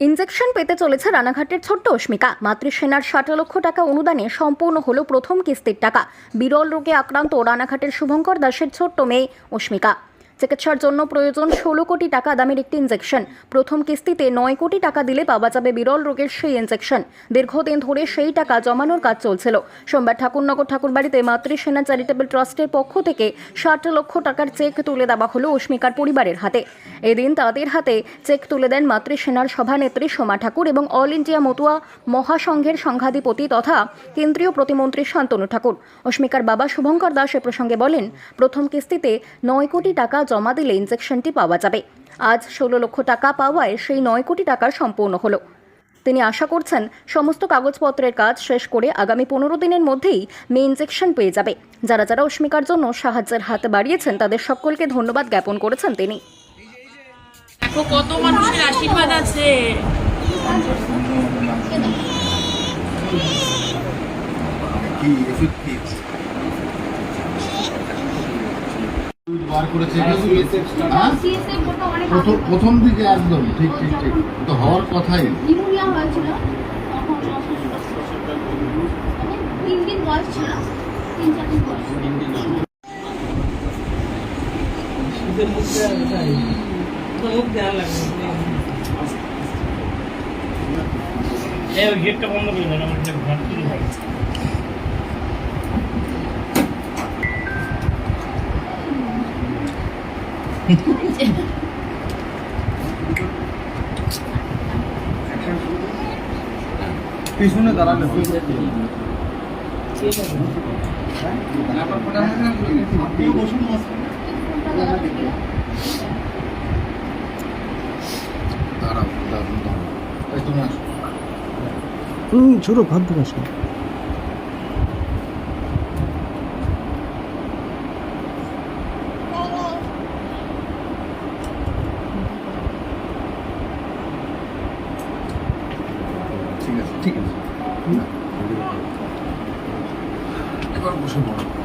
Injection পেতে চলেছে রানাঘাটের ছোট্ট অস্মিকা মাতৃসেনার ষাট লক্ষ টাকা অনুদানে সম্পূর্ণ হলো প্রথম কিস্তির টাকা। বিরল রোগে আক্রান্ত রানাঘাটের শুভঙ্কর দাসের ছোট্ট মেয়ে অস্মিকা চিকিৎসার জন্য প্রয়োজন ষোলো কোটি টাকা দামের একটি ইনজেকশন প্রথম কিস্তিতে নয় কোটি টাকা দিলে পাওয়া যাবে বিরল রোগের সেই ইনজেকশন দীর্ঘদিন ধরে সেই টাকা জমানোর কাজ চলছিল। সোমবার ঠাকুরনগর ঠাকুরবাড়িতে মাতৃসেনা চ্যারিটেবল ট্রাস্টের পক্ষ থেকে ষাট লক্ষ টাকার চেক তুলে দেওয়া হলো অস্মিকার পরিবারের হাতে। এদিন তাদের হাতে চেক তুলে দেন মাতৃসেনার সভানেত্রী সোমা ঠাকুর এবং অল ইন্ডিয়া মতুয়া মহাসংঘের সংঘাধিপতি তথা কেন্দ্রীয় প্রতিমন্ত্রী শান্তনু ঠাকুর। অস্মিকার বাবা শুভঙ্কর দাস এ প্রসঙ্গে বলেন, প্রথম কিস্তিতে নয় কোটি টাকা জমা দিলে ইনজেকশনটি পাওয়া যাবে। আজ ষোলো লক্ষ টাকা পাওয়ায় সেই নয় কোটি টাকা সম্পূর্ণ হলো। তিনি আশা করছেন সমস্ত কাগজপত্রের কাজ শেষ করে আগামী পনেরো দিনের মধ্যেই মেয়ে ইনজেকশন পেয়ে যাবে। যারা যারা অস্মিকার জন্য সাহায্যের হাত বাড়িয়েছেন তাদের সকলকে ধন্যবাদ জ্ঞাপন করেছেন তিনি। দেখো কত মানুষের আশীর্বাদ আছে। কি এফেক্ট কি বার করেছে হ্যাঁ? প্রথম দিকে একদম ঠিক ঠিক ঠিক। তো হওয়ার কথাই। ওই গেটটা বন্ধ করে দেন আমার ঘর পিছনে দাঁড়ালে দাঁড়াও দাঁড়াও দাঁড়াও এই তুমি আসো হুম ছোট ভাব প্রকাশ ঠিক আছে। এবার বসে পড়ো।